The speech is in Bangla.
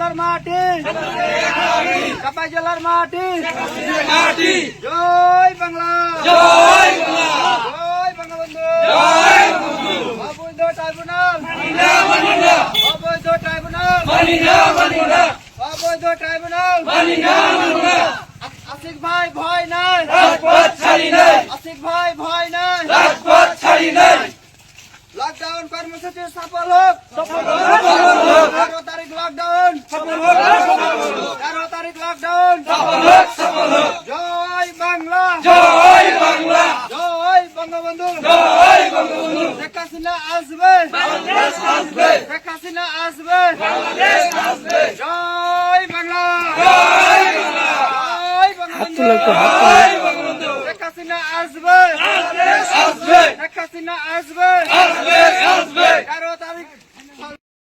জেলার মাটি। চাপাই জেলার মাটি। মাটি জয় বাংলা। জয় বাংলা। জয় বঙ্গবন্ধু। জয় বঙ্গবন্ধু অবৈধ ট্রাইব্যুনাল। না না অবৈধ ট্রাইব্যুনাল। না না অবৈধ ট্রাইব্যুনাল। না না আসিফ ভাই ভয় নাই। রাজপথ ছাড়ি নাই। আসিফ ভাই ভয় নাই। রাজপথ ছাড়ি নাই। লকডাউন কর্মসূচি সফল হোক। তেরো তারিখ লকডাউন তেরো তারিখ লকডাউন সফল হোক সফল হোক জয় বাংলা। জয় বাংলা। জয় বঙ্গবন্ধু। জয় বঙ্গবন্ধু। শেখ হাসিনা আসবে। বাংলাদেশ আসবে। শেখ হাসিনা আসবে। বাংলাদেশ আসবে। জয় বাংলা। জয় বাংলা। জয় বঙ্গবন্ধু জয় বঙ্গবন্ধু। শেখ হাসিনা আসবে। বাংলাদেশ আসবে। শেখ হাসিনা আসবে। আসবে। আসবে